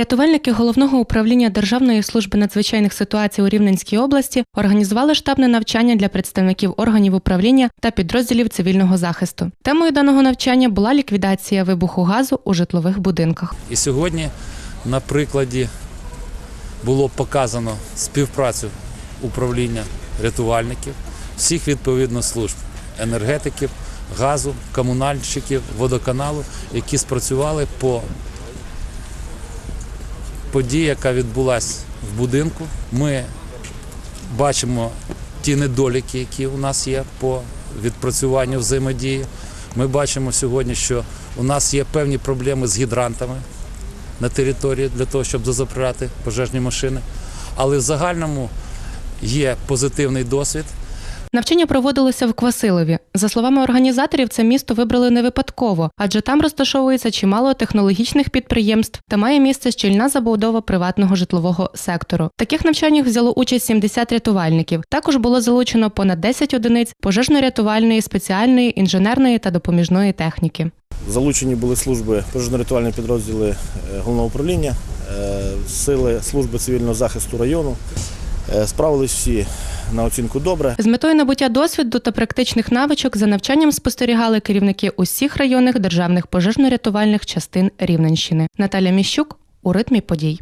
Рятувальники головного управління Державної служби надзвичайних ситуацій у Рівненській області організували штабне навчання для представників органів управління та підрозділів цивільного захисту. Темою даного навчання була ліквідація вибуху газу у житлових будинках. І сьогодні на прикладі було показано співпрацю управління рятувальників, всіх відповідно служб енергетиків, газу, комунальщиків, водоканалу, які спрацювали по події, яка відбулася в будинку. Ми бачимо ті недоліки, які у нас є по відпрацюванню взаємодії. Ми бачимо сьогодні, що у нас є певні проблеми з гідрантами на території для того, щоб дозаправляти пожежні машини. Але в загальному є позитивний досвід. Навчання проводилося в Квасилові. За словами організаторів, це місто вибрали не випадково, адже там розташовується чимало технологічних підприємств та має місце щільна забудова приватного житлового сектору. В таких навчаннях взяло участь 70 рятувальників. Також було залучено понад 10 одиниць пожежно-рятувальної, спеціальної, інженерної та допоміжної техніки. Залучені були служби пожежно-рятувальні підрозділи е, головного управління, е, сили служби цивільного захисту району. Е, Справились всі на оцінку добре. З метою набуття досвіду та практичних навичок за навчанням спостерігали керівники усіх районних державних пожежно-рятувальних частин Рівненщини. Наталя Міщук у ритмі подій.